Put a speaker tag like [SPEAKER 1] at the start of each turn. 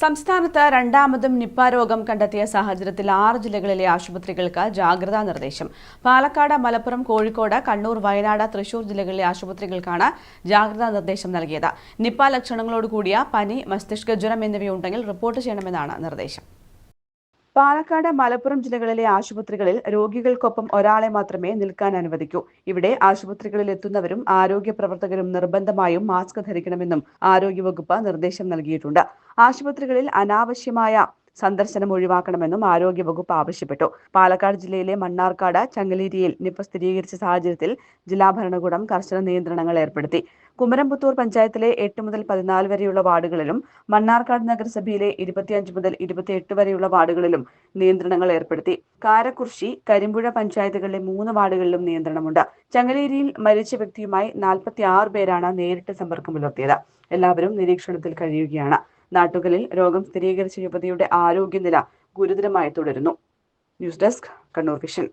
[SPEAKER 1] സംസ്ഥാനത്ത് രണ്ടാമതും നിപ്പ രോഗം കണ്ടെത്തിയ സാഹചര്യത്തിൽ ആറ് ജില്ലകളിലെ ആശുപത്രികൾക്ക് ജാഗ്രതാ നിർദ്ദേശം. പാലക്കാട് മലപ്പുറം കോഴിക്കോട് കണ്ണൂർ വയനാട് തൃശൂർ ജില്ലകളിലെ ആശുപത്രികൾക്കാണ് ജാഗ്രതാ നിർദ്ദേശം നൽകിയത്. നിപ്പ ലക്ഷണങ്ങളോടുകൂടിയ പനി മസ്തിഷ്ക ജ്വരം എന്നിവയുണ്ടെങ്കിൽ റിപ്പോർട്ട് ചെയ്യണമെന്നാണ് നിർദ്ദേശം. പാലക്കാട് മലപ്പുറം ജില്ലകളിലെ ആശുപത്രികളിൽ രോഗികൾക്കൊപ്പം ഒരാളെ മാത്രമേ നിൽക്കാൻ അനുവദിക്കൂ. ഇവിടെ ആശുപത്രികളിൽ എത്തുന്നവരും ആരോഗ്യ പ്രവർത്തകരും നിർബന്ധമായും മാസ്ക് ധരിക്കണമെന്നും ആരോഗ്യവകുപ്പ് നിർദ്ദേശം നൽകിയിട്ടുണ്ട്. ആശുപത്രികളിൽ അനാവശ്യമായ സന്ദർശനം ഒഴിവാക്കണമെന്നും ആരോഗ്യവകുപ്പ് ആവശ്യപ്പെട്ടു. പാലക്കാട് ജില്ലയിലെ മണ്ണാർക്കാട് ചങ്ങലേരിയിൽ നിപ്പ സ്ഥിരീകരിച്ച സാഹചര്യത്തിൽ ജില്ലാ ഭരണകൂടം കർശന നിയന്ത്രണങ്ങൾ ഏർപ്പെടുത്തി. കുമരംപുത്തൂർ പഞ്ചായത്തിലെ എട്ട് മുതൽ പതിനാല് വരെയുള്ള വാർഡുകളിലും മണ്ണാർക്കാട് നഗരസഭയിലെ ഇരുപത്തിയഞ്ച് മുതൽ ഇരുപത്തിയെട്ട് വരെയുള്ള വാർഡുകളിലും നിയന്ത്രണങ്ങൾ ഏർപ്പെടുത്തി. കാരക്കുർശി കരിമ്പുഴ പഞ്ചായത്തുകളിലെ മൂന്ന് വാർഡുകളിലും നിയന്ത്രണമുണ്ട്. ചങ്ങലേരിയിൽ മരിച്ച വ്യക്തിയുമായി നാൽപ്പത്തി ആറ് പേരാണ് നേരിട്ട് സമ്പർക്കം പുലർത്തിയത് എല്ലാവരും നിരീക്ഷണത്തിൽ കഴിയുകയാണ്. നാട്ടുകളിൽ രോഗം സ്ഥിരീകരിച്ച യുവതിയുടെ ആരോഗ്യനില ഗുരുതരമായി തുടരുന്നു. News desk Kannur vision